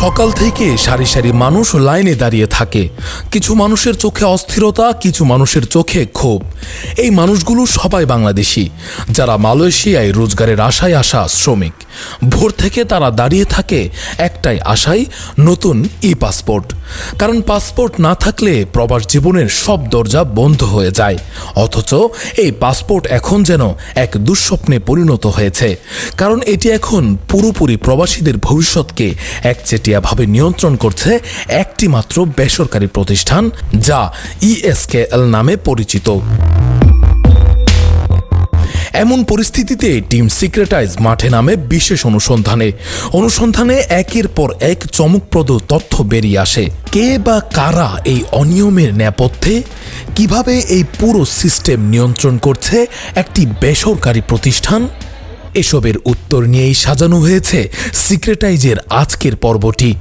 সকাল থেকে সারি সারি মানুষ লাইনে দাঁড়িয়ে থাকে। কিছু মানুষের চোখে অস্থিরতা, কিছু মানুষের চোখে ক্ষোভ। এই মানুষগুলো সবাই বাংলাদেশি, যারা মালয়েশিয়ায় রোজগারের আশায় আসা শ্রমিক। ভোর থেকে তারা দাঁড়িয়ে থাকে একটাই আশায়, নতুন ই পাসপোর্ট কারণ পাসপোর্ট না থাকলে প্রবাস জীবনের সব দরজা বন্ধ হয়ে যায়। অথচ এই পাসপোর্ট এখন যেন এক দুঃস্বপ্নে পরিণত হয়েছে। কারণ এটি এখন পুরোপুরি প্রবাসীদের ভবিষ্যৎকে একচেটিয়াভাবে নিয়ন্ত্রণ করছে একটি মাত্র বেসরকারি প্রতিষ্ঠান, যা ইএসকেএল নামে পরিচিত। এমন পরিস্থিতিতে টিম সিক্রেটাইজ মাঠে নামে বিশেষ অনুসন্ধানে। অনুসন্ধানে একের পর এক চমকপ্রদ তথ্য বেরিয়ে আসে। কে বা কারা এই অনিয়মের নেপথ্যে? কীভাবে এই পুরো সিস্টেম নিয়ন্ত্রণ করছে একটি বেসরকারি প্রতিষ্ঠান? এসবের উত্তর নিয়েই সাজানো হয়েছে সিক্রেটাইজের আজকের পর্বটি।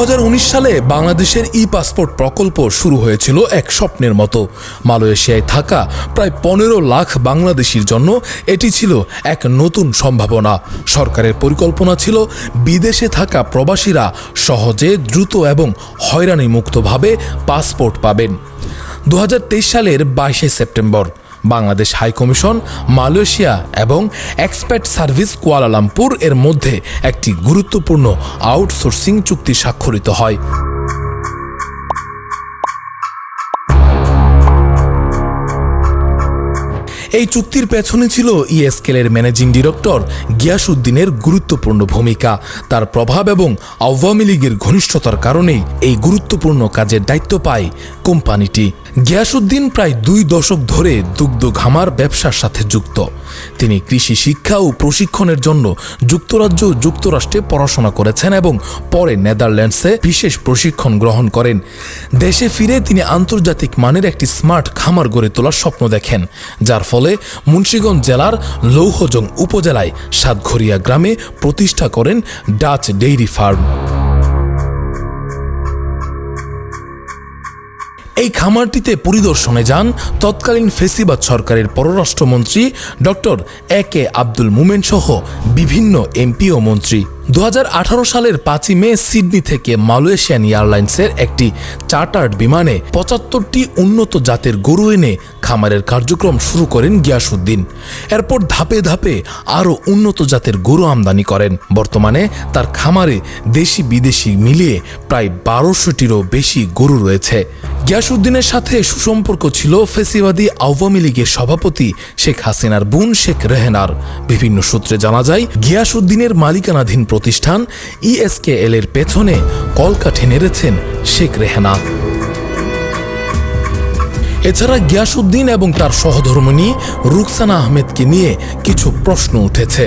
সালে বাংলাদেশের ই পাসপোর্ট প্রকল্প শুরু হয়েছিল এক স্বপ্নের মতো। মালয়েশিয়ায় থাকা প্রায় পনেরো লাখ বাংলাদেশির জন্য এটি ছিল এক নতুন সম্ভাবনা। সরকারের পরিকল্পনা ছিল বিদেশে থাকা প্রবাসীরা সহজে দ্রুত এবং হয়রানিমুক্তভাবে পাসপোর্ট পাবেন। দু হাজার তেইশ সালের বাইশে September Bangladesh high commission, Malaysia এবং এক্সপার্ট সার্ভিস কুয়ালালামপুর এর মধ্যে একটি গুরুত্বপূর্ণ আউটসোর্সিং চুক্তি স্বাক্ষরিত হয়। এই চুক্তির পেছনে ছিল ইএসকেলের ম্যানেজিং ডিরেক্টর গিয়াসউদ্দিনের গুরুত্বপূর্ণ ভূমিকা। তার প্রভাব এবং আওয়ামী লীগের ঘনিষ্ঠতার কারণেই এই গুরুত্বপূর্ণ কাজের দায়িত্ব পায় কোম্পানিটি। গিয়াসউদ্দিন প্রায় দুই দশক ধরে দুগ্ধ ঘামার ব্যবসার সাথে যুক্ত। তিনি কৃষি শিক্ষা ও প্রশিক্ষণের জন্য যুক্তরাজ্য যুক্তরাষ্ট্রে পড়াশোনা করেছেন এবং পরে নেদারল্যান্ডসে বিশেষ প্রশিক্ষণ গ্রহণ করেন। দেশে ফিরে তিনি আন্তর্জাতিক মানের একটি স্মার্ট খামার গড়ে তোলার স্বপ্ন দেখেন, যার ফলে মুন্সীগঞ্জ জেলার লৌহজং উপজেলায় সাতঘরিয়া গ্রামে প্রতিষ্ঠা করেন ডাচ ডেইরি ফার্ম। এই খামারটিতে পরিদর্শনে যান তৎকালীন ফেসিবাদ সরকারের পররাষ্ট্রমন্ত্রী ডক্টর এ কে আব্দুল মুমেন সহ বিভিন্ন এমপি ও মন্ত্রী। দু হাজার আঠারো সালের পাঁচই মে সিডনি থেকে মালয়েশিয়ান এয়ারলাইন্সের একটি চার্টার্ড বিমানে পঁচাত্তরটি উন্নত জাতের গরু এনে খামারের কার্যক্রম শুরু করেন গিয়াসুদ্দিন। এরপর ধাপে ধাপে আরও উন্নত জাতের গরু আমদানি করেন। বর্তমানে তার খামারে দেশি বিদেশি মিলিয়ে প্রায় বারোশোটিরও বেশি গরু রয়েছে। গিয়াসুদ্দিনের সাথে সুসম্পর্ক ছিল ফেসিবাদী আওয়ামী লীগের সভাপতি শেখ হাসিনার বোন শেখ রেহেনার। বিভিন্ন সূত্রে জানা যায়, গিয়াসুদ্দিনের মালিকানাধীন প্রতিষ্ঠান ইএসকেএল এর পেছনে কলকাঠি নেড়েছেন শেখ রেহানা। এছাড়া গিয়াসুদ্দিন এবং তার সহধর্মিনী রুকসানা আহমেদকে নিয়ে কিছু প্রশ্ন উঠেছে।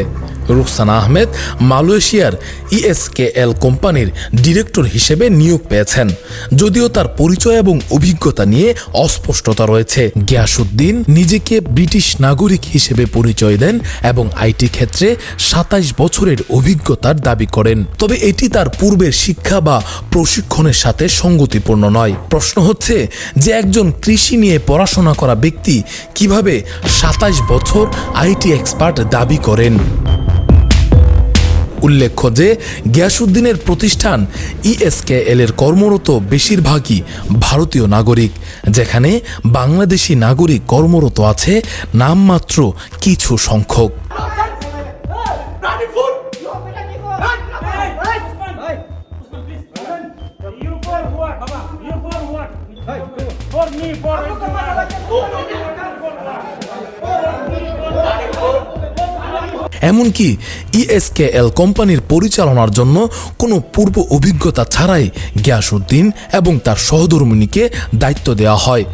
রুকসানা আহমেদ মালয়েশিয়ার ইএসকেএল কোম্পানির ডিরেক্টর হিসেবে নিয়োগ পেয়েছেন। যদিও তার পরিচয় এবং অভিজ্ঞতা নিয়ে অস্পষ্টতা রয়েছে। গিয়াসুদ্দিন নিজেকে ব্রিটিশ নাগরিক হিসেবে পরিচয় দেন এবং আইটি ক্ষেত্রে সাতাইশ বছরের অভিজ্ঞতার দাবি করেন। তবে এটি তার পূর্বের শিক্ষা বা প্রশিক্ষণের সাথে সঙ্গতিপূর্ণ নয়। প্রশ্ন হচ্ছে যে একজন কৃষি নিয়ে পড়াশোনা করা ব্যক্তি কীভাবে সাতাইশ বছর আইটি এক্সপার্ট দাবি করেন? উল্লেখ্য যে গিয়াসুদ্দিনের প্রতিষ্ঠান ইএসকেএল এর কর্মরত বেশিরভাগই ভারতীয় নাগরিক যেখানে বাংলাদেশি নাগরিক কর্মরত আছে নামমাত্র কিছু সংখ্যক? For me, for এমনকি ইএসকেএল কোম্পানির পরিচালনার জন্য কোনো পূর্ব অভিজ্ঞতা ছাড়াই গিয়াসউদ্দিন এবং তার সহধর্মিনীকে দায়িত্ব দেওয়া হয়।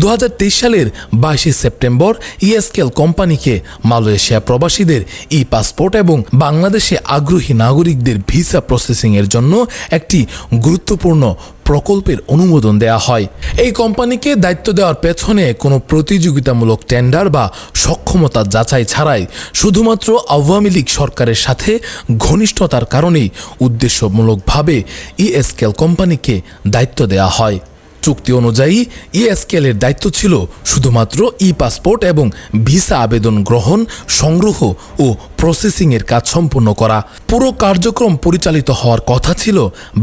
দু হাজার তেইশ সালের বাইশে সেপ্টেম্বর ইএসকেল কোম্পানিকে মালয়েশিয়া প্রবাসীদের ই পাসপোর্ট এবং বাংলাদেশে আগ্রহী নাগরিকদের ভিসা প্রসেসিংয়ের জন্য একটি গুরুত্বপূর্ণ প্রকল্পের অনুমোদন দেওয়া হয়। এই কোম্পানিকে দায়িত্ব দেওয়ার পেছনে কোনো প্রতিযোগিতামূলক টেন্ডার বা সক্ষমতা যাচাই ছাড়াই শুধুমাত্র আওয়ামী লীগ সরকারের সাথে ঘনিষ্ঠতার কারণেই উদ্দেশ্যমূলকভাবে ইএসকেল কোম্পানিকে দায়িত্ব দেওয়া হয়। চুক্তি অনুযায়ী ইএসকেলের দায়িত্ব ছিল শুধুমাত্র ই পাসপোর্ট এবং ভিসা আবেদন গ্রহণ, সংগ্রহ ও প্রসেসিংয়ের কাজ সম্পন্ন করা। পুরো কার্যক্রম পরিচালিত হওয়ার কথা ছিল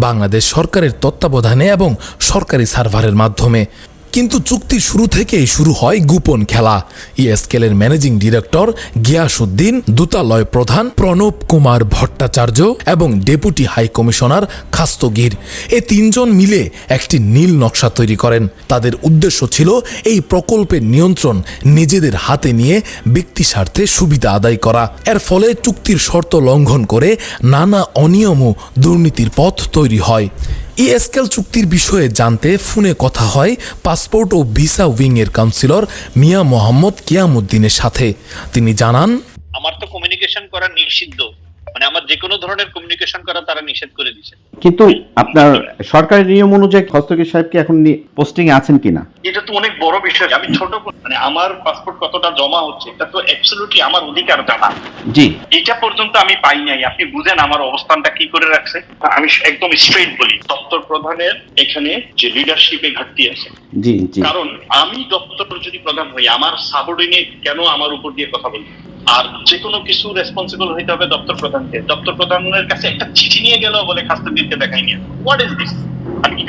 বাংলাদেশ সরকারের তত্ত্বাবধানে এবং সরকারি সার্ভারের মাধ্যমে। কিন্তু চুক্তি শুরু থেকেই শুরু হয় গোপন খেলা। ইএসকেলের ম্যানেজিং ডিরেক্টর গিয়াসউদ্দিন, দূতালয় প্রধান প্রণব কুমার ভট্টাচার্য এবং ডেপুটি হাই কমিশনার খাস্তগির। এ তিনজন মিলে একটি নীল নকশা তৈরি করেন। তাদের উদ্দেশ্য ছিল এই প্রকল্পের নিয়ন্ত্রণ নিজেদের হাতে নিয়ে ব্যক্তি স্বার্থে সুবিধা আদায় করা। এর ফলে চুক্তির শর্ত লঙ্ঘন করে নানা অনিয়ম ও দুর্নীতির পথ তৈরি হয়। ইএসকেল চুক্তির বিষয়ে জানতে ফোনে কথা হয় পাসপোর্ট ও ভিসা উইং এর কাউন্সিলর মিয়া মোহাম্মদ কিয়ামুদ্দিনের সাথে। তিনি জানান, আমার তো কমিউনিকেশন করা নিষিদ্ধ। মানে আমার যে কোনো ধরনের কমিউনিকেশন করা তারা নিষেধ করে দিছে কিন্তু আপনার সরকারি নিয়ম অনুযায়ী হস্তগীর সাহেব কি এখন পোস্টিং আছেন কিনা? এটা তো অনেক বড় বিষয়। আমি ছোট মানে আমার পাসপোর্ট কতটা জমা হচ্ছে এটা তো অ্যাবসলিউটলি আমার অধিকার জানা। জি। এটা পর্যন্ত আমি পাই নাই। আপনি বুঝেন আমার অবস্থানটা কি করে রাখছে। আমি একদম স্ট্রেট বলি দপ্তর প্রধানের এখানে যে লিডারশিপে ঘাটতি আছে। জি জি। কারণ আমি দপ্তর যদি প্রধান হই আমার সাবঅর্ডিনেট কেন আমার উপর দিয়ে কথা বলবে? আর যে কোনো কিছু রেসপন্সিবল হইতে হবে দপ্তর প্রধানকে দপ্তর প্রধানের কাছে একটা চিঠি নিয়ে গেল বলে খাস্তগিরকে দেখাই নিয়ে হোয়াট ইজ দিস আমি কি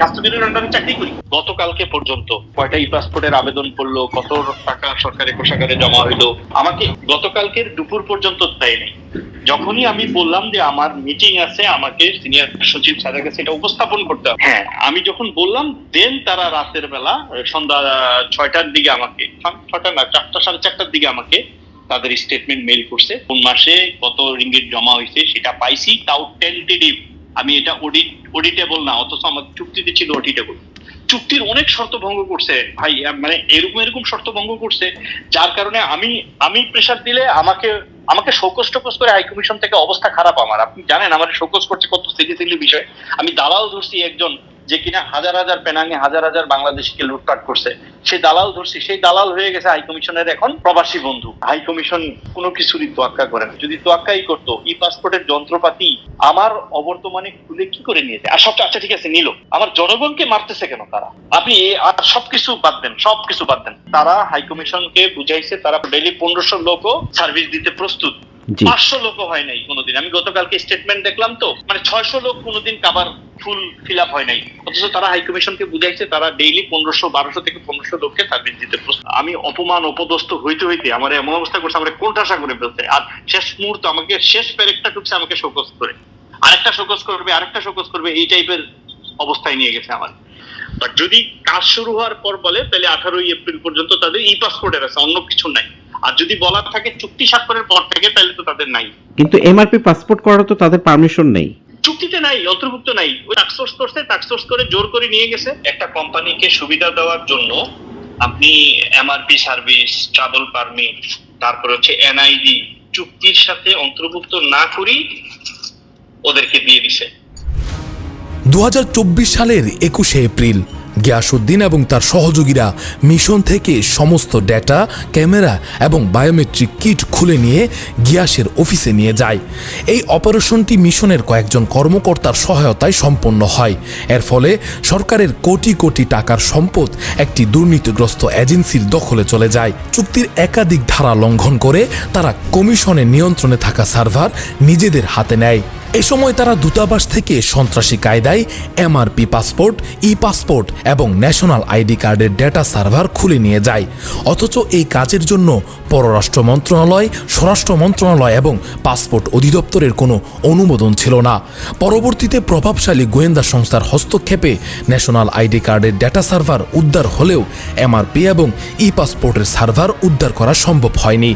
আন্ডারে চাকরি করি? গতকালকে পর্যন্ত কয়টা ই পাসপোর্টের আবেদন করল, কত টাকা সরকারি কোষাগারে জমা হইল, আমাকে গতকালকের দুপুর পর্যন্ত দেয় নাই। যখনই আমি বললাম যে আমার মিটিং আছে, আমাকে সিনিয়র সচিব স্যারের কাছে এটা উপস্থাপন করতে হবে। হ্যাঁ আমি যখন বললাম দেন তারা রাতের বেলা, সন্ধ্যা ছয়টার দিকে আমাকে, ছয়টা না, চারটা, সাড়ে চারটার দিকে আমাকে তাদের স্টেটমেন্ট মেল করছে। কোন মাসে কত রিঙ্গিট জমা হয়েছে সেটা পাইছি, তাও টেন্টেটিভ আমি এটা অডিট অডিটেবল না, অথচ আমার চুক্তিতে ছিল অডিটেবল চুক্তির অনেক শর্ত ভঙ্গ করছে, ভাই মানে এরকম এরকম শর্ত ভঙ্গ করছে, যার কারণে আমি আমি প্রেসার দিলে আমাকে আমাকে শোকস টোকস করে হাই কমিশন থেকে অবস্থা খারাপ আমার। আপনি জানেন, আমার শোকস করছে কত সিরিয়াসলি বিষয়। আমি দালাল ধরছি একজন যে কিনা হাজার হাজার পেনাঙ্গে হাজার হাজার বাংলাদেশকে লুটপাট করছে। সেই দালাল ধরছি, সেই দালাল হয়ে গেছে হাই কমিশনের এখন প্রবাসী বন্ধু। হাই কমিশন কোনো কিছুরই তোয়াক্কা করে না। যদি তোয়াক্কাই করতো, ই পাসপোর্টের যন্ত্রপাতি আমার অবর্তমানে খুলে কি করে নিয়েছে আর সবটা আচ্ছা ঠিক আছে, নিল। আমার জনগণকে মারতেছে কেন তারা? আপনি আর সবকিছু বাদ দেন, সবকিছু বাদ দেন। তারা হাই কমিশনকে বুঝাইছে, তারা ডেইলি পনেরোশো লোকও সার্ভিস দিতে প্রস্তুত। পাঁচশো লোক হয় নাই কোনোদিন। আমি গতকালকে স্টেটমেন্ট দেখলাম তো মানে ছয়শো লোক কোনোদিন কাবার ফুল ফিল আপ হয় নাই। অথচ তারা হাই কমিশনকে বুঝাইছে, তারা ডেইলি পনেরোশো, বারোশো থেকে পনেরোশো লোককে সার্ভিস দিতে আমি অপমান, অপদস্থ হইতে হইতে আমার এমন অবস্থা করছে, আমার কোনটাশা করে ফেলছে? আর শেষ মুহূর্ত আমাকে, শেষ প্যারেকটা ঢুকছে আমাকে শোকস করে। আরেকটা শোকস করবে, আরেকটা শোকস করবে, এই টাইপের অবস্থায় নিয়ে গেছে আমার। যদি কাজ শুরু হওয়ার পর বলে, তাহলে আঠারোই এপ্রিল পর্যন্ত তাদের ই পাসপোর্টের আছে, অন্য কিছু নাই। আর যদি বলার থাকে চুক্তি স্বাক্ষরের পর থেকে তাহলে তো তাদের নাই। কিন্তু এমআরপি পাসপোর্ট করার তো তাদের পারমিশন নেই। চুক্তিতে নাই অন্তর্ভুক্ত নাই। ওই টাক্সোর্স করছে টাক্সোর্স করে জোর করে নিয়ে গেছে। একটা কোম্পানিকে সুবিধা দেওয়ার জন্য আপনি এমআরপি সার্ভিস ট্রাভেল পারমিট তারপর হচ্ছে এনআইডি চুক্তির সাথে অন্তর্ভুক্ত না করি ওদেরকে দিয়ে দিছে। দু সালের একুশে এপ্রিল গিয়াসউদ্দিন এবং তার সহযোগীরা মিশন থেকে সমস্ত ডেটা, ক্যামেরা এবং বায়োমেট্রিক কিট খুলে নিয়ে গিয়াসের অফিসে নিয়ে যায়। এই অপারেশনটি মিশনের কয়েকজন কর্মকর্তার সহায়তায় সম্পন্ন হয়। এর ফলে সরকারের কোটি কোটি টাকার সম্পদ একটি দুর্নীতিগ্রস্ত এজেন্সির দখলে চলে যায়। চুক্তির একাধিক ধারা লঙ্ঘন করে তারা কমিশনের নিয়ন্ত্রণে থাকা সার্ভার নিজেদের হাতে নেয়। এ সময় তারা দূতাবাস থেকে সন্ত্রাসী কায়দায় এমআরপি পাসপোর্ট ই পাসপোর্ট এবং ন্যাশনাল আইডি কার্ডের ডেটা সার্ভার খুলে নিয়ে যায়। অথচ এই কাজের জন্য পররাষ্ট্র মন্ত্রণালয়, স্বরাষ্ট্র মন্ত্রণালয় এবং পাসপোর্ট অধিদপ্তরের কোনো অনুমোদন ছিল না। পরবর্তীতে প্রভাবশালী গোয়েন্দা সংস্থার হস্তক্ষেপে ন্যাশনাল আইডি কার্ডের ডেটা সার্ভার উদ্ধার হলেও এমআরপি এবং ই পাসপোর্টের সার্ভার উদ্ধার করা সম্ভব হয়নি।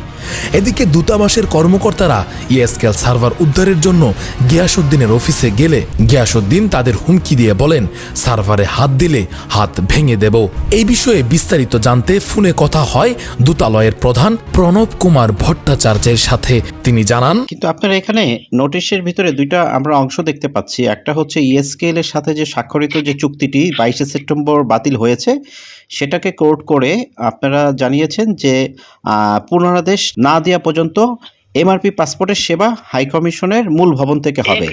এদিকে দূতাবাসের কর্মকর্তারা ইএসকেল সার্ভার উদ্ধারের জন্য গিয়াসুদ্দিনের অফিসে গেলে গিয়াসুদ্দিন তাদের হুমকি দিয়ে বলেন, সার্ভারে হাত দিলে হাত ভেঙে দেব। এই বিষয়ে বিস্তারিত জানতে ফোনে কথা হয় দূতালয়ের প্রধান প্রণব কুমার ভট্টাচার্যের সাথে। তিনি জানান, কিন্তু আপনারা এখানে নোটিশের ভিতরে দুইটা আমরা অংশ দেখতে পাচ্ছি। একটা হচ্ছে ইএসকেএল এর সাথে যে স্বাক্ষরিত যে চুক্তিটি বাইশে সেপ্টেম্বর বাতিল হয়েছে, সেটাকে কোর্ট করে আপনারা জানিয়েছেন যে পুনরাদেশ না দেওয়া পর্যন্ত এমআরপি পাসপোর্টের সেবা হাই কমিশনের মূল ভবন থেকে হবে।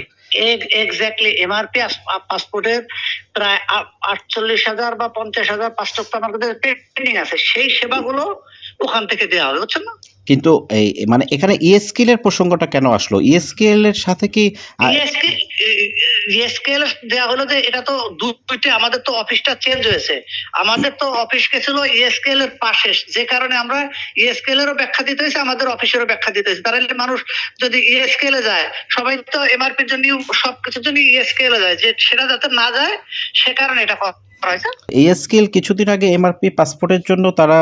এক্স্যাক্টলি এমআরপি পাসপোর্টের প্রায় আটচল্লিশ হাজার বা পঞ্চাশ হাজার পাসপোর্ট আমার কাছে পেন্ডিং আছে সেই সেবাগুলো ওখান থেকে দেওয়া হবে বুঝছেন না? কিন্তু এই মানে এখানে ইএসকেএল এর প্রসঙ্গটা কেন আসলো? ইএসকেএল এর সাথে কি ইএসকেল দেওয়া হলো যে এটা তো আমাদের তো অফিসটা চেঞ্জ হয়েছে। আমাদের তো অফিস গেছিল ইএসকেল এর পাশে, যে কারণে আমরা ইএসকেল এরও ব্যাখ্যা দিতে হয়েছে, আমাদের অফিসেরও ব্যাখ্যা দিতে হয়েছে। তাহলে মানুষ যদি ইএসকেল এ যায়, সবাই তো এমআরপির জন্য সবকিছুর জন্য ইএসকেল এ যায়, যে সেটা যাতে না যায়, সে কারণে এটা হয়েছে ইএসকেএল কিছুদিন আগে এমআরপি পাসপোর্টের জন্য তারা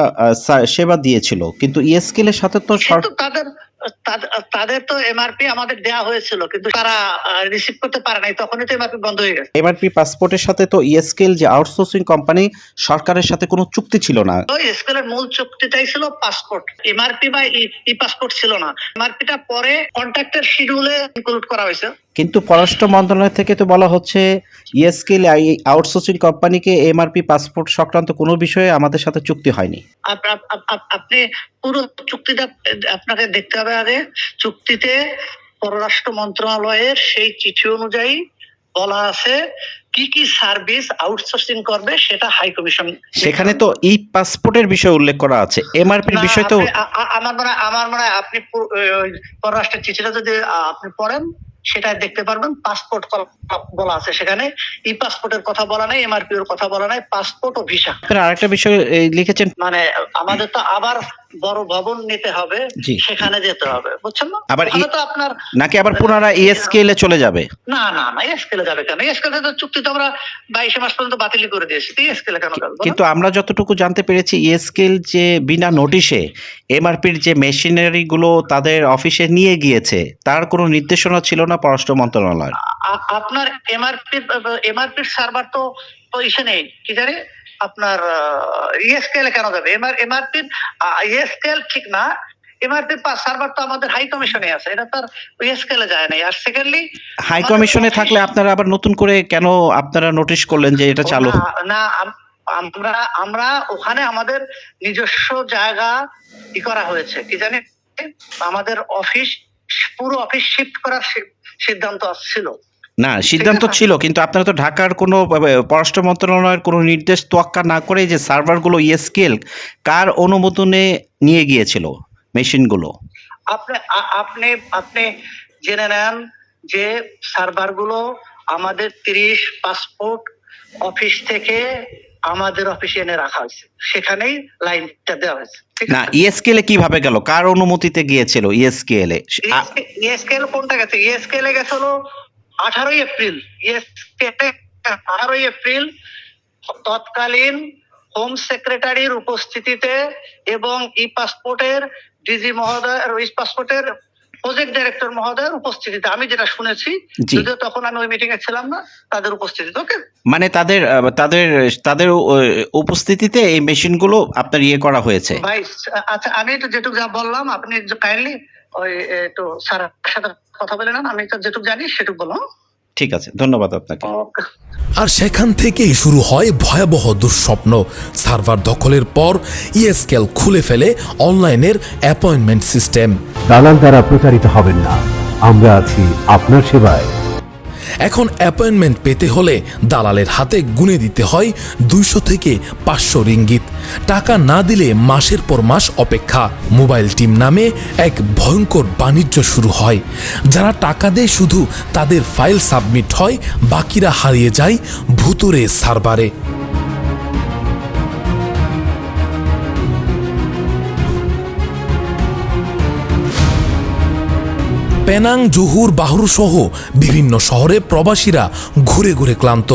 সেবা দিয়েছিল। কিন্তু ইএসকেএল এর সাথে তো তাদের তাদের- তো এমআরপি আমাদের হয়েছিল কিন্তু তারা রিসিভ করতে পারে নাই তখনই তো এমআরপি বন্ধ হয়ে গেছে। এমআরপি পাসপোর্টের সাথে তো ইএসকেএল যে আউটসোর্সিং কোম্পানি সরকারের সাথে কোনো চুক্তি ছিল না। ওই স্কুলের মূল চুক্তিটাই ছিল পাসপোর্ট এমআরপি বা ই পাসপোর্ট ছিল না। এমআরপিটা পরে কন্ট্রাক্টের শিডিউলে ইনক্লুড করা হয়েছে। কিন্তু পররাষ্ট্র মন্ত্রণালয় থেকে তো বলা হচ্ছে ইএসকেএল আউটসোর্সিং কোম্পানিকে এমআরপি পাসপোর্ট সংক্রান্ত কোনো বিষয়ে আমাদের সাথে চুক্তি হয়নি। আপ- আপ- আপ- আপ- আপনি পুরো চুক্তিটা আপনাকে দেখতে হবে আগে। চুক্তিতে পররাষ্ট্র মন্ত্রণালয়ের সেই চিঠি অনুযায়ী বলা আছে কি কি সার্ভিস আউটসোর্সিং করবে সেটা হাই কমিশন সেখানে তো ই পাসপোর্টের বিষয় উল্লেখ করা আছে। এমআরপির বিষয় তো আমার মনে হয় আমার মনে হয় আপনি পররাষ্ট্রের চিঠিটা যদি আপনি পড়েন সেটা দেখতে পারবেন। পাসপোর্ট বলা আছে সেখানে। ই পাসপোর্টের কথা বলা নাই এমআরপি এর কথা বলা নাই পাসপোর্ট ও ভিসা আরেকটা বিষয় লিখেছেন। মানে আমাদের তো আবার বড় ভবন নিতে হবে সেখানে যেতে হবে বুঝছেন না? আবার তো আপনার নাকি আবার পুনরায় ইএসকেএল এ চলে যাবে? না না না এসকেলে যাবে কেন? তো চুক্তি তো আমরা বাইশে মাস পর্যন্ত বাতিল করে দিয়েছি। এসকেলে কেন যাবে কিন্তু আমরা যতটুকু জানতে পেরেছি ইএসকেএল যে বিনা নোটিশে এমআরপির যে মেশিনারি গুলো তাদের অফিসে নিয়ে গিয়েছে তার কোনো নির্দেশনা ছিল না পররাষ্ট্র মন্ত্রণালয়। আপনার এমআরপি এমআরপির সার্ভার তো তো ইসে নেই। কি জানি? আপনার ইএসকেল কেন যাবে? এমআর এমআরপি ইএসকেল ঠিক না। এমআরপি পাস সার্ভার তো আমাদের হাই কমিশনে আছে। এটা তো আর ইএসকেলে যায় নাই আর সেকেন্ডলি হাই কমিশনে থাকলে আপনারা আবার নতুন করে কেন আপনারা নোটিশ করলেন যে এটা চালু? না, না আমরা আমরা ওখানে আমাদের নিজস্ব জায়গা ই করা হয়েছে। কি জানি? আমাদের অফিস পুরো অফিস শিফট করার সিদ্ধান্ত ছিল না সিদ্ধান্ত ছিল কিন্তু আপনারা তো ঢাকার কোনো পররাষ্ট্র মন্ত্রণালয়ের কোনো নির্দেশ তোয়াক্কা না করে যে সার্ভারগুলো ইএসকেল কার অনুমোদনে নিয়ে গিয়েছিল মেশিনগুলো? আপনি আপনি আপনি জেনে নেন যে সার্ভারগুলো আমাদের তিরিশ পাসপোর্ট অফিস থেকে আমাদের অফিসে এনে রাখা হয়েছে। সেখানেই লাইনটা দেওয়া হয়েছে। না ইএসকেল এ কীভাবে গেল? কার অনুমতিতে গিয়েছিল ইএসকেল এ? আ- ইএসকেল কোনটা গেছে? ইএসকেল এ গেছে হলো আঠারোই এপ্রিল। ইএসকেল আঠারোই এপ্রিল তৎকালীন হোম সেক্রেটারির উপস্থিতিতে এবং ই পাসপোর্টের ডিজি মহোদয় ই পাসপোর্টের প্রজেক্ট ডাইরেক্টর মহোদয়ের উপস্থিতিতে আমি যেটা শুনেছি যদিও তখন আমি ওই মিটিং এ ছিলাম না তাদের উপস্থিতিতে ওকে? মানে তাদের তাদের তাদের উপস্থিতিতে এই মেশিনগুলো আপনার ইয়ে করা হয়েছে। ভাই আচ্ছা আমি তো যেটুকু যা বললাম আপনি কাইন্ডলি ওই একটু স্যার সাথে কথা বলে নেন আমি তো যেটুকু জানি সেটুকু বললাম। ঠিক আছে ধন্যবাদ আপনাকে। আর সেখান থেকেই শুরু হয় ভয়াবহ দুঃস্বপ্ন। সার্ভার দখলের পর ইএসকেল খুলে ফেলে অনলাইনের অ্যাপয়েন্টমেন্ট সিস্টেম। দালাল দ্বারা প্রচারিত হবেন না। আমরা আছি আপনার সেবায়। এখন অ্যাপয়েন্টমেন্ট পেতে হলে দালালের হাতে গুনে দিতে হয় দুইশো থেকে পাঁচশো রিঙ্গিত। টাকা না দিলে মাসের পর মাস অপেক্ষা। মোবাইল টিম নামে এক ভয়ঙ্কর বাণিজ্য শুরু হয়। যারা টাকা দেয় শুধু তাদের ফাইল সাবমিট হয়, বাকিরা হারিয়ে যায় ভুতুরে সার্ভারে। পেনাং, জহুর বাহরু সহ বিভিন্ন শহরে প্রবাসীরা ঘুরে ঘুরে ক্লান্ত।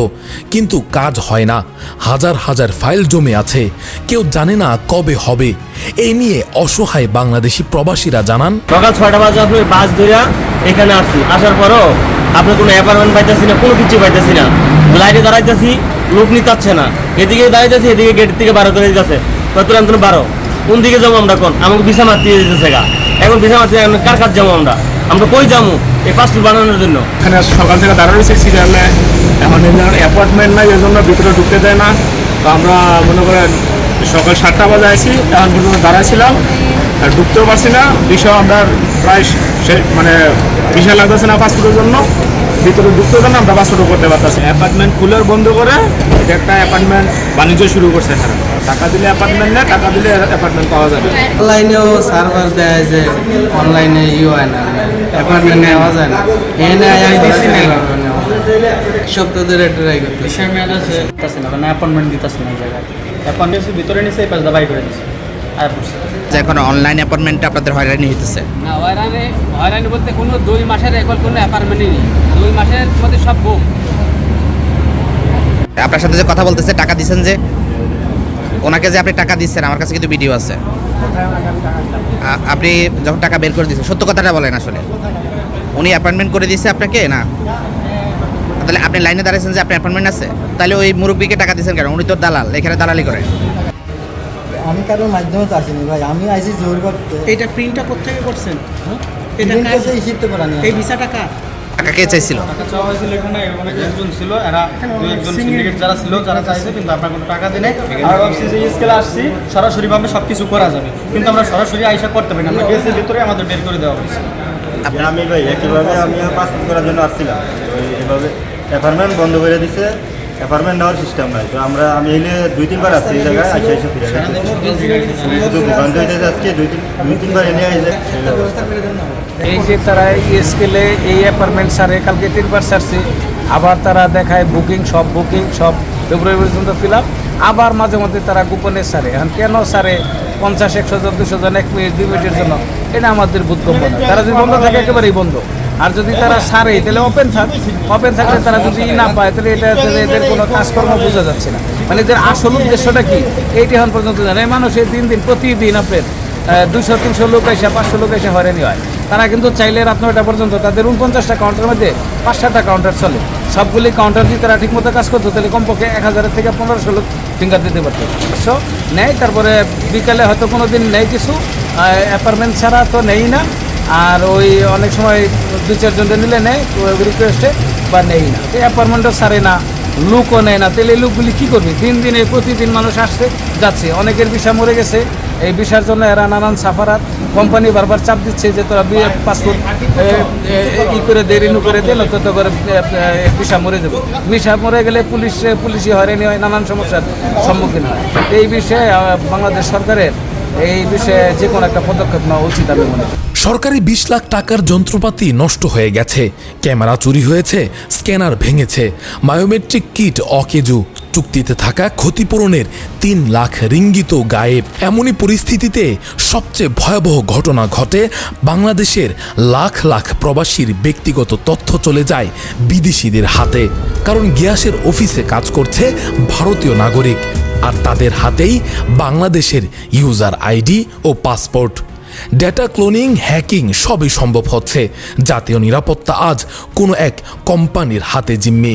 কিন্তু কাজ হয় না। হাজার হাজার ফাইল জমে আছে। কেউ জানে না কবে হবে। এই নিয়ে অসহায় বাংলাদেশি প্রবাসীরা জানান, সকাল ছয়টা বাজে আপনি বাস ধরিয়া এখানে আসছি। আসার পরও আপনি কোনো অ্যাপার্টমেন্ট পাইতেছি না, কোনো কিছু পাইতেছি না। লাইনে দাঁড়াইতেছি, লোক নিতে না। এদিকে দাঁড়াইতেছি, এদিকে গেট থেকে বারো করে দিতেছে বারো। কোন দিকে যাব আমরা কোন আমাকে বিছা মারতে দিতেছে গা। এখন বিছা মারতে কার কাজ যাব আমরা? আমরা কই যাব এই পাসপোর্ট বানানোর জন্য। এখানে সকাল থেকে দাঁড়া রয়েছে সিরিয়ালে এখন অ্যাপার্টমেন্ট নাই এই জন্য ভিতরে ঢুকতে দেয় না। তো আমরা মনে করেন সকাল সাতটা বাজে আছি এখন পর্যন্ত দাঁড়াইছিলাম। আর ঢুকতেও পারছি না। বিষয় আমরা প্রায় সে- মানে বিষয় লাগতেছে না পাসপোর্টের জন্য। ভিতরে ঢুকতে দেয় না আমরা পাসপোর্টও করতে পারতেছি অ্যাপার্টমেন্ট খুলে বন্ধ করে এটা একটা অ্যাপার্টমেন্ট বাণিজ্য শুরু করছে এখানে। টাকা দিলে অ্যাপার্টমেন্ট নেয় টাকা দিলে অ্যাপার্টমেন্ট পাওয়া যাবে। অনলাইনেও সার্ভার দেয় যে অনলাইনে ইউ হয় না। অ্যাপার্টমেন্ট নেওয়া যায় না। সপ্তাহ ধরে ট্রাই দিতেছে না মানে অ্যাপয়েন্টমেন্ট দিতেছে না জায়গায়। অ্যাপয়েন্টমেন্ট ভিতরে নিছে এই করে দিছে আর যে এখন অনলাইন অ্যাপয়েন্টমেন্ট আপনাদের হয়রানি হইতেছে। না হয়রানি হয়রানি বলতে কোনো দুই মাসের এখন কোনো অ্যাপার্টমেন্টই নেই। দুই মাসের মধ্যে সব বুক আপনার সাথে যে কথা বলতেছে টাকা দিচ্ছেন যে ওনাকে যে আপনি টাকা দিচ্ছেন আমার কাছে কিন্তু ভিডিও আছে। আপনি যখন টাকা বের করে দিচ্ছেন সত্য কথাটা বলেন আসলে। উনি অ্যাপয়েন্টমেন্ট করে দিয়েছে আপনাকে? না। তাহলে আপনি লাইনে দাঁড়িয়েছেন যে আপনার অ্যাপয়েন্টমেন্ট আছে। তাহলে ওই মুরব্বীকে টাকা দিয়েছেন কেন? উনি তো দালাল এখানে দালালি করে। আমি কারোর মাধ্যমে তো আসিনি ভাই আমি আইসি জোর করতে এটা প্রিন্টটা কোথেকে করছেন? প্রিন্ট করছে ইসিতে করা নিয়ে ভিসাটা কার? টাকা কে চাইছিল? টাকা চাওয়া হয়েছিল এখানে অনেক একজন ছিল এরা দুই একজন সিন্ডিকেট যারা ছিল যারা চাইছে কিন্তু আপনার কোনো টাকা দিনে আমরা ভাবছি যে স্কেলে আসছি সরাসরি ভাবে সব কিছু করা যাবে। কিন্তু আমরা সরাসরি আইসা করতে পারি না। আমরা গেছি ভিতরে আমাদের বের করে দেওয়া হয়েছে। আমি ভাই, একইভাবে আমি পাসপোর্ট করার জন্য আসছিলাম। ওই এভাবে অ্যাপার্টমেন্ট বন্ধ করে দিছে। অ্যাপার্টমেন্ট নেওয়ার সিস্টেম নাই। তো আমরা, আমি এলে দুই তিনবার আসছি এই জায়গায় আসে এসে ফিরে শুধু বন্ধ হইতে আজকে দুই তিন, দুই তিনবার এনে এই এই যে তারা এই স্কেলে এই অ্যাপার্টমেন্ট সারে, কালকে তিনবার সারছে। আবার তারা দেখায় বুকিং, সব বুকিং, সব ফেব্রুয়ারি পর্যন্ত ফিল আবার মাঝে মধ্যে তারা গোপনে সারে। এখন কেন সারে? পঞ্চাশ, একশো জন দুশো জন, এক মিনিট, দুই মিনিটের জন্য। এটা আমাদের বোধগম্য না। তারা যদি বন্ধ থাকে, একেবারেই বন্ধ। আর যদি তারা সারে তাহলে ওপেন থাক। ওপেন থাকলে তারা যদি না পায়, তাহলে এটা এদের কোনো কাজকর্ম বোঝা যাচ্ছে না। মানে এদের আসল উদ্দেশ্যটা কি? এইটি এখন পর্যন্ত জানে। মানুষ এই দিন দিন, প্রতিদিন আপনার দুশো তিনশো লোক এসে পাঁচশো লোক এসে হয়রানি হয়। তারা কিন্তু চাইলে রাত নয়টা পর্যন্ত তাদের উনপঞ্চাশটা কাউন্টারের মধ্যে পাঁচ সাতটা কাউন্টার চলে। সবগুলি কাউন্টার যদি তারা ঠিকমতো কাজ করতো, তাহলে কমপক্ষে এক হাজারের থেকে পনেরোশো লোক ফিঙ্গার দিতে পারতো। পাঁচশো নেয় তারপরে বিকালে হয়তো কোনো দিন নেই কিছু অ্যাপার্টমেন্ট ছাড়া তো নেই না। আর ওই অনেক সময় দু চারজনটা নিলে নেয় রিকোয়েস্টে বা নেই না। এই অ্যাপার্টমেন্টও ছাড়ে না, লুকও নেয় না। তাহলে এই লোকগুলি কী করবে? দিন দিনে, প্রতিদিন মানুষ আসছে, যাচ্ছে। অনেকের বিষয় মরে গেছে এই বিষার জন্য এরা নানান সাফারাত, কোম্পানি বারবার চাপ দিচ্ছে যে তোরা বিয়ে পাসপোর্ট ই করে দে রিনিউ করে দে, নয়তো তো করে বিষা মরে যাবে। বিষা মরে গেলে পুলিশ, পুলিশি হয়রানি হয়, নানান সমস্যার সম্মুখীন হয়। এই বিষয়ে বাংলাদেশ সরকারের এই বিষয়ে যে কোনো একটা পদক্ষেপ নেওয়া উচিত আমি মনে করি। সরকারি বিশ লাখ টাকার যন্ত্রপাতি নষ্ট হয়ে গেছে। ক্যামেরা চুরি হয়েছে, স্ক্যানার ভেঙেছে। বায়োমেট্রিক কিট অকেজু। চুক্তিতে থাকা ক্ষতিপূরণের তিন লাখ রিঙ্গিত গায়েব। এমনই পরিস্থিতিতে সবচেয়ে ভয়াবহ ঘটনা ঘটে বাংলাদেশের লাখ লাখ প্রবাসীর ব্যক্তিগত তথ্য চলে যায় বিদেশিদের হাতে। কারণ গ্যাসের অফিসে কাজ করছে ভারতীয় নাগরিক, আর তাদের হাতেই বাংলাদেশের ইউজার আইডি ও পাসপোর্ট। ডেটা ক্লোনিং, হ্যাকিং সবই সম্ভব হচ্ছে। জাতীয় নিরাপত্তা আজ কোনো এক কোম্পানির হাতে জিম্মি।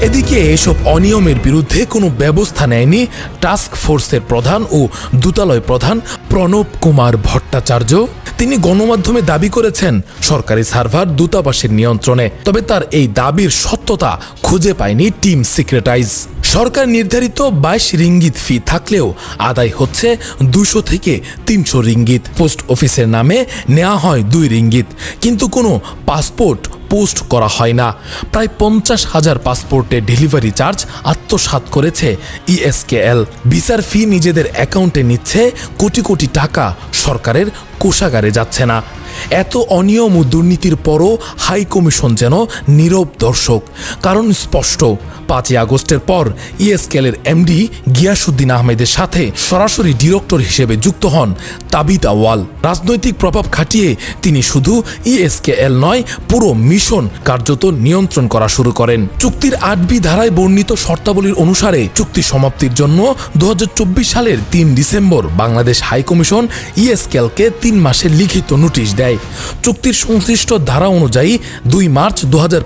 এদিকে এসব অনিয়মের বিরুদ্ধে কোনো ব্যবস্থা নেয়নি টাস্ক ফোর্সের প্রধান ও দূতালয় প্রধান প্রণব কুমার ভট্টাচার্য। তিনি গণমাধ্যমে দাবি করেছেন, সরকারি সার্ভার দূতাবাসের নিয়ন্ত্রণে, তবে তার এই দাবির সত্যতা খুঁজে পায়নি টিম সিক্রেটাইজ সরকার নির্ধারিত বাইশ রিঙ্গিত ফি থাকলেও আদায় হচ্ছে দুশো থেকে তিনশো রিঙ্গিত। পোস্ট অফিসের নামে নেওয়া হয় দুই রিঙ্গিত। কিন্তু কোনো পাসপোর্ট পোস্ট করা হয় না। প্রায় পঞ্চাশ হাজার পাসপোর্টে ডেলিভারি চার্জ আত্মসাৎ করেছে ইএসকেএল ভিসার ফি নিজেদের অ্যাকাউন্টে নিচ্ছে কোটি কোটি টাকা। সরকারের কোষাগারে যাচ্ছে না। এত অনিয়ম ও দুর্নীতির পরও হাই কমিশন যেন নীরব দর্শক। কারণ স্পষ্ট, পাঁচই আগস্টের পর ইএসকেলের এমডি গিয়াসুদ্দিন আহমেদের সাথে সরাসরি ডিরেক্টর হিসেবে যুক্ত হন তাবিত আওয়াল রাজনৈতিক প্রভাব খাটিয়ে তিনি শুধু ইএসকেএল নয়, পুরো মিশন কার্যত নিয়ন্ত্রণ করা শুরু করেন। চুক্তির আট বি ধারায় বর্ণিত শর্তাবলীর অনুসারে চুক্তি সমাপ্তির জন্য দু হাজার চব্বিশ সালের তিন ডিসেম্বর বাংলাদেশ হাইকমিশন ইএসকেলকে তিন মাসের লিখিত নোটিশ দেয়। চুক্তির সংশ্লিষ্ট ধারা অনুযায়ী দুই মার্চ দু হাজার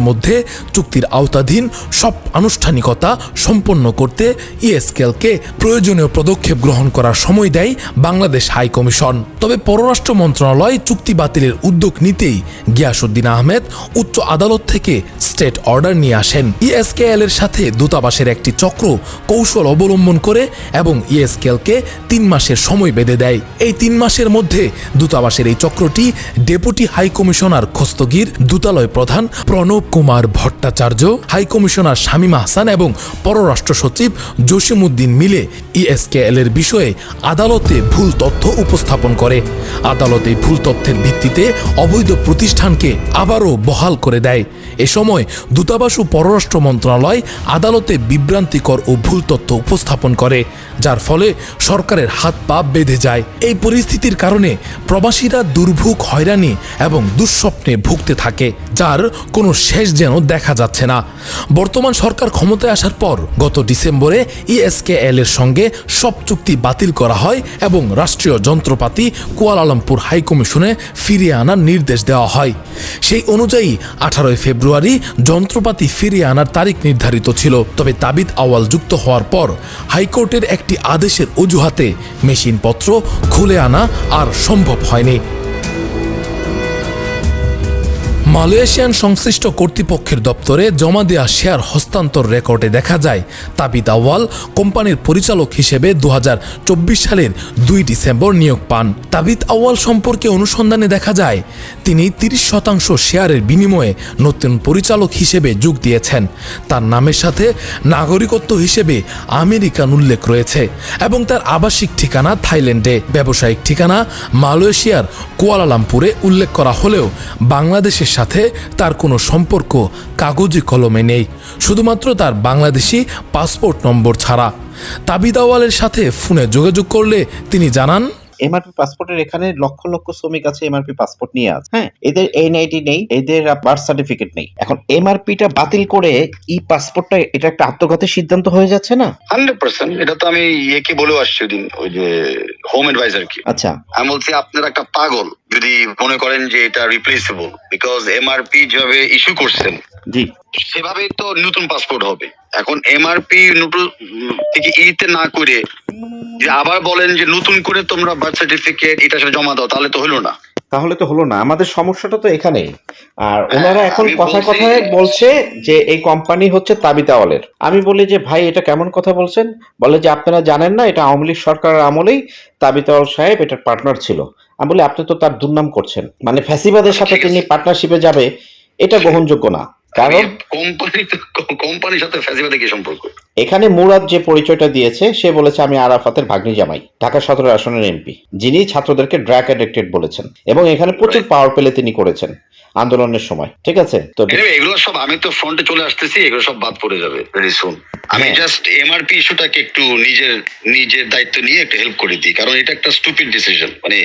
মধ্যে চুক্তির আওতাধীন সব আনুষ্ঠানিকতা সম্পন্ন করতে ইএসকেলকে প্রয়োজনীয় পদক্ষেপ গ্রহণ করার সময় দেয় বাংলাদেশ হাইকমিশন তবে পররাষ্ট্র মন্ত্রণালয় চুক্তি বাতিলের উদ্যোগ নিতেই গিয়াসুদ্দিন আহমেদ উচ্চ আদালত থেকে স্টেট অর্ডার নিয়ে আসেন। ইএসকেএল এর সাথে দূতাবাসের একটি চক্র কৌশল অবলম্বন করে এবং ইএসকেএলকে তিন মাসের সময় বেঁধে দেয়। এই তিন মাসের মধ্যে দূতাবাসের এই চক্রটি ডেপুটি হাই কমিশনার খস্তগির, দূতালয় প্রধান প্রণব কুমার ভট্টাচার্য, হাই কমিশনার শামীম আহসান এবং পররাষ্ট্র সচিব জসিমউদ্দিন মিলে ইএসকেএল এর বিষয়ে আদালতে ভুল তথ্য উপস্থাপন করে। আদালত ভুল তথ্যের ভিত্তিতে অবৈধ প্রতিষ্ঠানকে আবারও বহাল করে দেয়। এ সময় দূতাবাস ও পররাষ্ট্র মন্ত্রণালয় আদালতে বিভ্রান্তিকর ও ভুল তথ্য উপস্থাপন করে, যার ফলে সরকারের হাত পা বেঁধে যায়। এই পরিস্থিতির কারণে প্রবাসীরা দুর্ভোগ, হয়রানি এবং দুঃস্বপ্নে ভুগতে থাকে, যার কোনো শেষ যেন দেখা যাচ্ছে না। বর্তমান সরকার ক্ষমতায় আসার পর গত ডিসেম্বরে ইএসকেএল এর সঙ্গে সব চুক্তি বাতিল করা হয় এবং রাষ্ট্রীয় যন্ত্রপাতি কুয়ালালামপুর হাইকমিশনে ফিরিয়ে আনার নির্দেশ দেওয়া হয়। সেই অনুযায়ী আঠারোই ফেব্রুয়ারি যন্ত্রপাতি ফিরিয়ে আনার তারিখ নির্ধারিত ছিল। তবে তাবিদ আওয়াল যুক্ত হওয়ার পর হাইকোর্টের একটি আদেশের অজুহাতে মেশিনপত্র খুলে আনা আর সম্ভব হয়নি। মালয়েশিয়ান সংশ্লিষ্ট কর্তৃপক্ষের দপ্তরে জমা দেওয়া শেয়ার হস্তান্তর রেকর্ডে দেখা যায় তাবিদ আওয়াল কোম্পানির পরিচালক হিসেবে দু হাজার চব্বিশ সালের দুই ডিসেম্বর নিয়োগ পান। তাবিদ আওয়াল সম্পর্কে অনুসন্ধানে দেখা যায়, তিনি তিরিশ শতাংশ শেয়ারের বিনিময়ে নতুন পরিচালক হিসেবে যোগ দিয়েছেন। তার নামের সাথে নাগরিকত্ব হিসেবে আমেরিকান উল্লেখ রয়েছে এবং তার আবাসিক ঠিকানা থাইল্যান্ডে। ব্যবসায়িক ঠিকানা মালয়েশিয়ার কুয়ালালামপুরে উল্লেখ করা হলেও বাংলাদেশের সাথে তার কোনো সম্পর্ক কাগজে কলমে নেই, শুধুমাত্র তার বাংলাদেশি পাসপোর্ট নম্বর ছাড়া। তাবিদাওয়ালের সাথে ফোনে যোগাযোগ করলে তিনি জানান এমআরপি পাসপোর্টের এখানে লক্ষ লক্ষ শ্রমিক আছে এমআরপি পাসপোর্ট নিয়ে আছে। হ্যাঁ। এদের এনআইডি নেই এদের বার্থ সার্টিফিকেট নেই। এখন এমআরপিটা বাতিল করে ই পাসপোর্টটা এটা একটা আত্মঘাতী সিদ্ধান্ত হয়ে যাচ্ছে না? হান্ড্রেড পার্সেন্ট এটা তো আমি ইয়েকে বলেও আসছি ওদিন ওই যে হোম অ্যাডভাইজার কি। আচ্ছা। আমি বলছি আপনার একটা পাগল যদি মনে করেন যে এটা রিপ্লেসেবল বিকজ এমআরপি যেভাবে ইস্যু করছেন জি। সেভাবেই তো নতুন পাসপোর্ট হবে। এখন এমআরপি থেকে ইতে না করে যে আবার বলেন যে নতুন করে তোমরা বার্থ সার্টিফিকেট এটা জমা দাও তাহলে তো হলো না। তাহলে তো হলো না। আমাদের সমস্যাটা তো এখানেই। আর ওনারা এখন আমি কথায় বলছে যে এই কোম্পানি হচ্ছে তাবিতাওয়ালের। আমি বলি যে ভাই এটা কেমন কথা বলছেন? বলে যে আপনারা জানেন না এটা আওয়ামী লীগ সরকারের আমলেই তাবিতাওয়াল সাহেব এটার পার্টনার ছিল। আমি বলি আপনি তো তার দুর্নাম করছেন। মানে ফ্যাসিবাদের সাথে তিনি পার্টনারশিপে যাবে এটা গ্রহণযোগ্য না। কারণ কোম্পানি কোম্পানির সাথে ফ্যাসিবাদে কি সম্পর্ক? এখানে মুরাদ যে পরিচয়টা দিয়েছে সে বলেছে আমি আরাফাতের ভাগ্নি জামাই। ঢাকা সদর আসনের এমপি যিনি ছাত্রদেরকে ড্রাগ অ্যাডিক্টেড বলেছেন এবং এখানে প্রচুর পাওয়ার পেলে তিনি করেছেন আন্দোলনের সময়। ঠিক আছে? তো এগুলো সব আমি তো ফ্রন্টে চলে আসতেছি এগুলো সব বাদ পড়ে যাবে ভেরি সুন আমি। জাস্ট এমআরপি ইস্যুটাকে একটু নিজের নিজের দায়িত্ব নিয়ে একটু হেল্প করে দিই কারণ এটা একটা স্টুপিড ডিসিশন মানে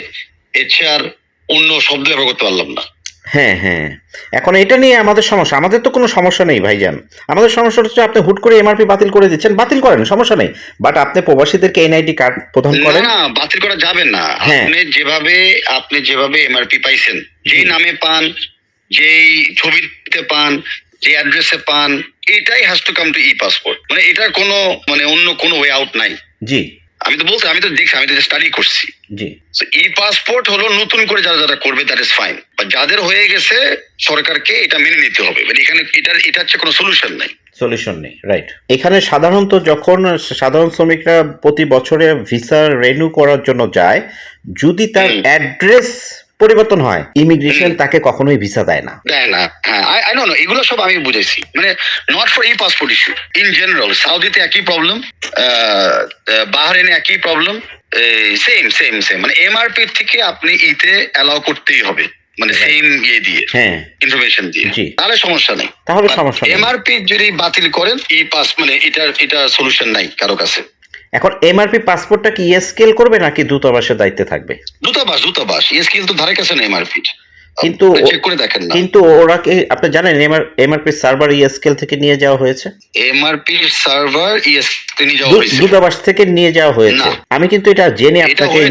এর চেয়ে আর অন্য শব্দ ব্যবহার করতে পারলাম না। হ্যাঁ হ্যাঁ। এখন এটা নিয়ে আমাদের সমস্যা। আমাদের তো কোনো সমস্যা নেই ভাইজান। আমাদের সমস্যা হচ্ছে আপনি হুট করে এমআরপি বাতিল করে দিচ্ছেন। বাতিল করেন সমস্যা নেই। বাট আপনি প্রবাসীদেরকে এনআইডি কার্ড প্রদান না করেন। না বাতিল করা যাবে না। হ্যাঁ। আপনি যেভাবে আপনি যেভাবে এমআরপি পাইছেন যেই নামে পান যেই ছবিতে পান যে অ্যাড্রেসে পান এটাই has to come to E passport মানে এটার কোনো মানে অন্য কোনো ওয়ে আউট নাই। জি। আমি তো বলছি আমি তো দেখছি আমি তো স্টাডি করছি। ই পাসপোর্ট হলো নতুন করে যারা যারা করবে দ্যাট ইজ ফাইন বা যাদের হয়ে গেছে সরকারকে এটা মেনে নিতে হবে। মানে এখানে এটা এটা হচ্ছে কোনো সলিউশন নাই। সলিউশন নেই রাইট এখানে সাধারণত যখন সাধারণ শ্রমিকরা প্রতি বছরে ভিসা রেনিউ করার জন্য যায় যদি তার অ্যাড্রেস পরিবর্তন হয়। ইমিগ্রেশন তাকে কখনোই ভিসা দেয় না। দেয় না হ্যাঁ আই নো এগুলো সব আমি বুঝেছি। মানে not for E passport issue in general সাউদিতে একই প্রবলেম বাহারেনে একই প্রবলেম সেম সেম সেম মানে এমআরপি থেকে আপনি ইতে অ্যালাউ করতেই হবে মানে সেম ইয়ে দিয়ে হ্যাঁ। ইনফরমেশন দিয়ে। জি। তাহলে সমস্যা নেই। তাহলে সমস্যা। এমআরপি যদি বাতিল করেন ই পাস মানে এটা এটা সলিউশন নাই কারও কাছে। এখন এমআরপি পাসপোর্টটা কি স্কেল করবে নাকি দূতাবাসের দায়িত্বে থাকবে? দূতাবাস দূতাবাস। স্কেল স্কিল তো ধারে কাছে না এমআরপি কিন্তু চেক করে দেখেন না। কিন্তু ওরা কি আপনি জানেন এমআরপি সার্ভার স্কেল থেকে নিয়ে যাওয়া হয়েছে? এমআরপি সার্ভার ইএস নিয়ে যাওয়া হয়েছে। দূতাবাস থেকে নিয়ে যাওয়া হয়েছে। আমি কিন্তু এটা জেনে আপনাকে হয়ে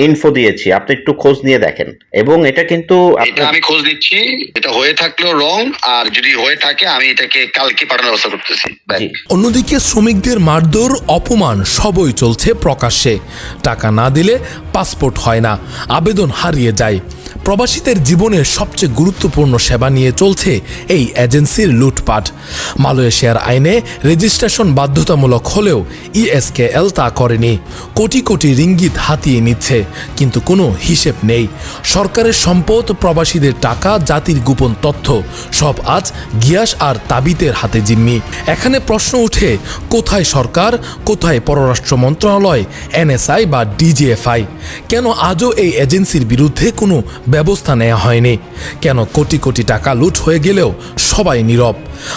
ইনফো দিয়েছি। আপনি একটু খোঁজ নিয়ে দেখেন। এবং এটা কিন্তু আমি খোঁজ নিচ্ছি। এটা হয়ে থাকলেও রং আর যদি হয়ে থাকে আমি এটাকে কালকে পাঠানোর ব্যবস্থা করতেছি। জি। অন্যদিকে শ্রমিকদের মারধর অপমান সবই চলছে প্রকাশ্যে। টাকা না দিলে পাসপোর্ট হয় না। আবেদন হারিয়ে যায়। প্রবাসীদের জীবনের সবচেয়ে গুরুত্বপূর্ণ সেবা নিয়ে চলছে এই এজেন্সির লুটপাট। মালয়েশিয়ার আইনে রেজিস্ট্রেশন বাধ্যতামূলক হলেও ইএসকেএল তা করেনি। কোটি কোটি রিঙ্গিত হাতিয়ে নিচ্ছে, কিন্তু কোনো হিসেব নেই। সরকারের সম্পদ, প্রবাসীদের টাকা, জাতির গোপন তথ্য, সব আজ গিয়াস আর তাবিতের হাতে জিম্মি। এখানে প্রশ্ন উঠে, কোথায় সরকার, কোথায় পররাষ্ট্র মন্ত্রণালয়, এনএসআই বা ডিজিএফআই? কেন আজও এই এজেন্সির বিরুদ্ধে কোনো ব্যবস্থা নেওয়া হয়নি। কেন কোটি কোটি টাকা লুট হয়ে গেলেও সবাই নীরব।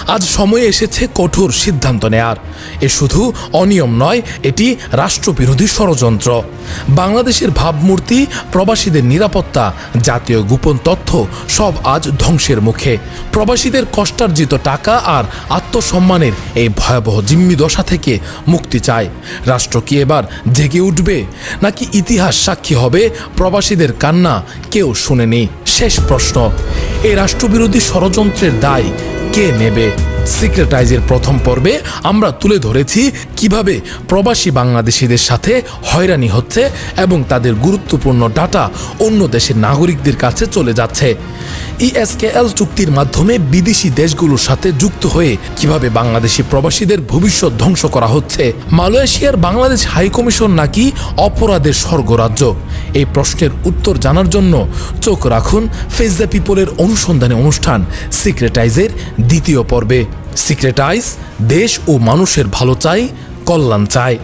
আজ সময় এসেছে কঠোর সিদ্ধান্ত নেয়ার। এ শুধু অনিয়ম নয়, এটি রাষ্ট্রবিরোধী ষড়যন্ত্র। বাংলাদেশের ভাবমূর্তি, প্রবাসীদের নিরাপত্তা, জাতীয় গোপন তথ্য সব আজ ধ্বংসের মুখে। প্রবাসীদের কষ্টার্জিত টাকা আর আত্মসম্মানের এই ভয়াবহ জিম্মি দশা থেকে মুক্তি চায়। রাষ্ট্র কি এবার জেগে উঠবে? নাকি ইতিহাস সাক্ষী হবে? প্রবাসীদের কান্না কেউ শুনেনি। শেষ প্রশ্ন এই রাষ্ট্রবিরোধী ষড়যন্ত্রের দায় কে নেবে? সিক্রেটাইজের প্রথম পর্বে আমরা তুলে ধরেছি কীভাবে প্রবাসী বাংলাদেশিদের সাথে হয়রানি হচ্ছে এবং তাদের গুরুত্বপূর্ণ ডাটা অন্য দেশের নাগরিকদের কাছে চলে যাচ্ছে। ইএসকেএল চুক্তির মাধ্যমে বিদেশি দেশগুলোর সাথে যুক্ত হয়ে কীভাবে বাংলাদেশি প্রবাসীদের ভবিষ্যৎ ধ্বংস করা হচ্ছে? মালয়েশিয়ার বাংলাদেশ হাইকমিশন নাকি অপরাধের স্বর্গরাজ্য? এই প্রশ্নের উত্তর জানার জন্য চোখ রাখুন ফেস দ্য পিপলের অনুসন্ধানে অনুষ্ঠান সিক্রেটাইজের দ্বিতীয় পর্বে। সিক্রেটাইজ, দেশ ও মানুষের ভালো চাই, কল্যাণ চায়